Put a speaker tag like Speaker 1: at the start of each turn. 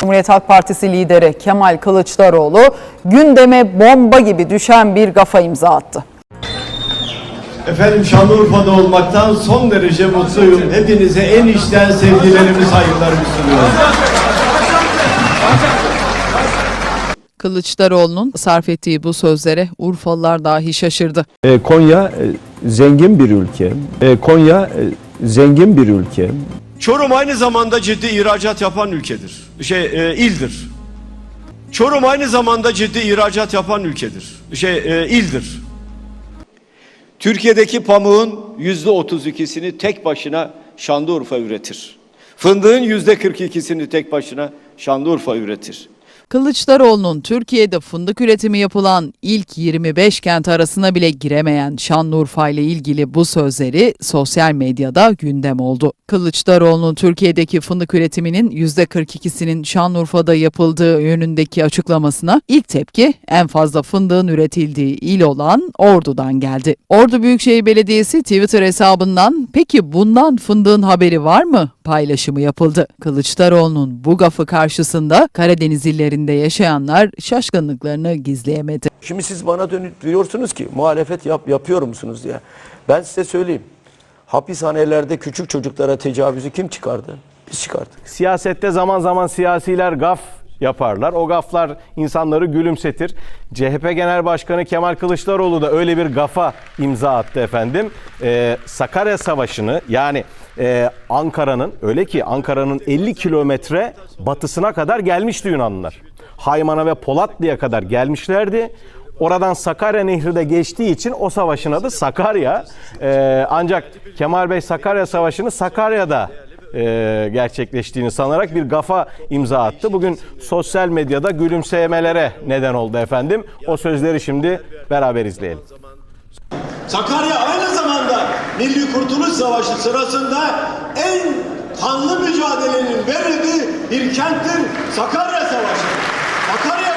Speaker 1: Cumhuriyet Halk Partisi lideri Kemal Kılıçdaroğlu gündeme bomba gibi düşen bir gafa imza attı.
Speaker 2: Efendim Şanlıurfa'da olmaktan son derece mutluyum. Hepinize en içten sevgilerimi, saygılarımı sunuyorum.
Speaker 1: Kılıçdaroğlu'nun sarf ettiği bu sözlere Urfalılar dahi şaşırdı.
Speaker 3: E, Konya e, zengin bir ülke. E, Konya e, zengin bir ülke.
Speaker 2: Çorum aynı zamanda ciddi ihracat yapan ülkedir. Şey, e, ildir. Çorum aynı zamanda ciddi ihracat yapan ülkedir. Şey, e, ildir.
Speaker 4: Türkiye'deki pamuğun yüzde 32'sini tek başına Şanlıurfa üretir. Fındığın yüzde 42'sini tek başına Şanlıurfa üretir.
Speaker 1: Kılıçdaroğlu'nun Türkiye'de fındık üretimi yapılan ilk 25 kent arasına bile giremeyen Şanlıurfa ile ilgili bu sözleri sosyal medyada gündem oldu. Kılıçdaroğlu'nun Türkiye'deki fındık üretiminin %42'sinin Şanlıurfa'da yapıldığı yönündeki açıklamasına ilk tepki en fazla fındığın üretildiği il olan Ordu'dan geldi. Ordu Büyükşehir Belediyesi Twitter hesabından peki bundan fındığın haberi var mı paylaşımı yapıldı. Kılıçdaroğlu'nun bu gafı karşısında Karadeniz illerinde yaşayanlar şaşkınlıklarını gizleyemedi.
Speaker 5: Şimdi siz bana dönüp diyorsunuz ki muhalefet yap, yapıyor musunuz diye. Ben size söyleyeyim. Hapishanelerde küçük çocuklara tecavüzü kim çıkardı? Biz çıkardık.
Speaker 6: Siyasette zaman zaman siyasiler gaf yaparlar. O gaflar insanları gülümsetir. CHP Genel Başkanı Kemal Kılıçdaroğlu da öyle bir gafa imza attı efendim. Ee, Sakarya Savaşı'nı yani e, Ankara'nın öyle ki Ankara'nın 50 kilometre batısına kadar gelmişti Yunanlılar. Haymana ve Polatlı'ya kadar gelmişlerdi. Oradan Sakarya Nehri de geçtiği için o savaşın adı Sakarya. Ee, ancak Kemal Bey Sakarya Savaşı'nı Sakarya'da e, gerçekleştiğini sanarak bir gafa imza attı. Bugün sosyal medyada gülümsemelere neden oldu efendim. O sözleri şimdi beraber izleyelim.
Speaker 2: Sakarya Milli Kurtuluş Savaşı sırasında en kanlı mücadelenin verildiği bir kenttir Sakarya Savaşı. Sakarya